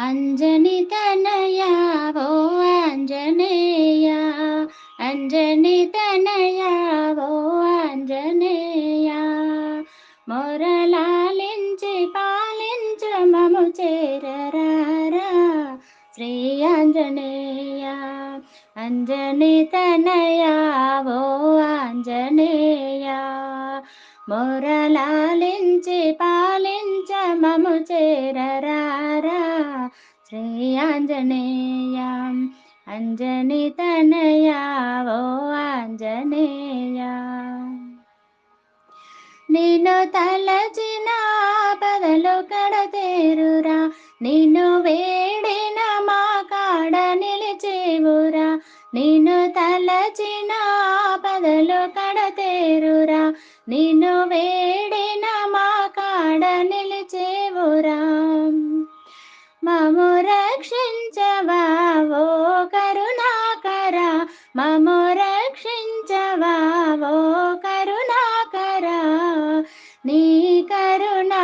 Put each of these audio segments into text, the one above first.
అంజని తనయా ఓ ఆంజనేయ అంజని తనయా ఓ ఆంజనేయ మొరలాలించి పాలించ మము చేరరారా శ్రీ ఆంజనేయ అంజని తనయా ఓ ఆంజనేయ మొరలాలించి పాలించ మము చేరరారా శ్రీ ఆంజనేయ అంజని తనయా ఓ ఆంజనేయ. నిన్ను తలచిన పదలు కడతేరురా నిన్ను వేడిన మా కాడ నిలిచేవురా. నిన్ను తలచిన పదలు కడతేరురా నిన్ను వేడిన మము రక్షించవా ఓ కరుణాకర. నీ కరుణ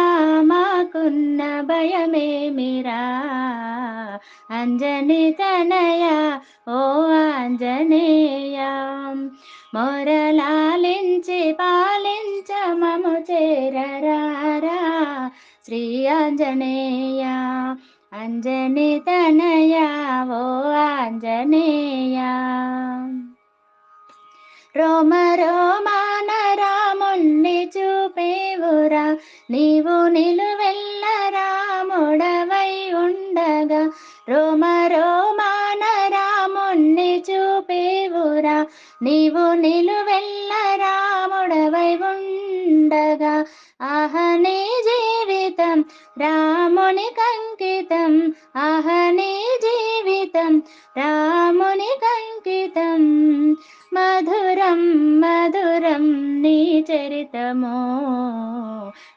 మాకున్న భయమేమిరా? అంజని తనయ ఓ ఆంజనేయ. మొరలాలించి పాలించ మము చేరరారా శ్రీ ఆంజనేయ. అంజని తనయ ఓ ఆంజనేయ రోమ రోమాన రాముణ్ణి చూపేవురా. నీవు నిలువెల్ల రాముడవై ఉండగా. రోమ రోమాన రాముణ్ణి చూపేవురా. నీవు నిలువెల్ల రాముడవై ఉండగా. ఆహనే జీవితం రాముని కంకితం. ఆహనే జీవితం రాముని చరితమో?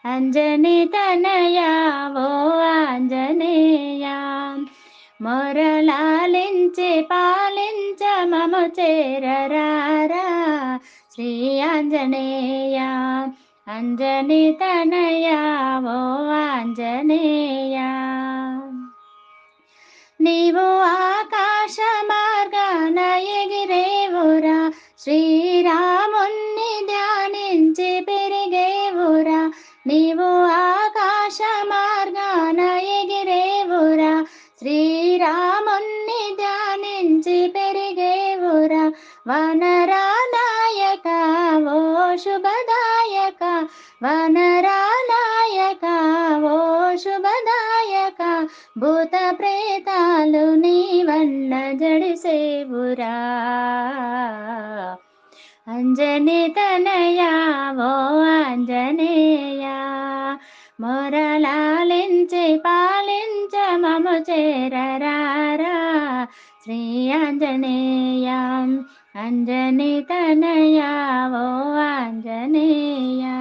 అంజని తనయా ఓ ఆంజనేయ? మొరలాలించి పాలించ మము చేరరారా? శ్రీ ఆంజనేయ అంజని తనయా ఓ ఆంజనేయ? నీవు ఆకాశ ఆకాశ మార్గాన ఎగిరేవురా. శ్రీరాముణ్ణి ధ్యానించి పెరిగేవురా. వనరానాయక ఓ శుభదాయక. వనరానాయక ఓ శుభదాయక. భూత ప్రేతాలు నీ వన్న జడిసేవురా. అంజని తనయా ఓ అంజనేయ. మొర పాలించమము చేరరారా శ్రీ ఆంజనేయం అంజని తనయా ఓ ఆంజనేయా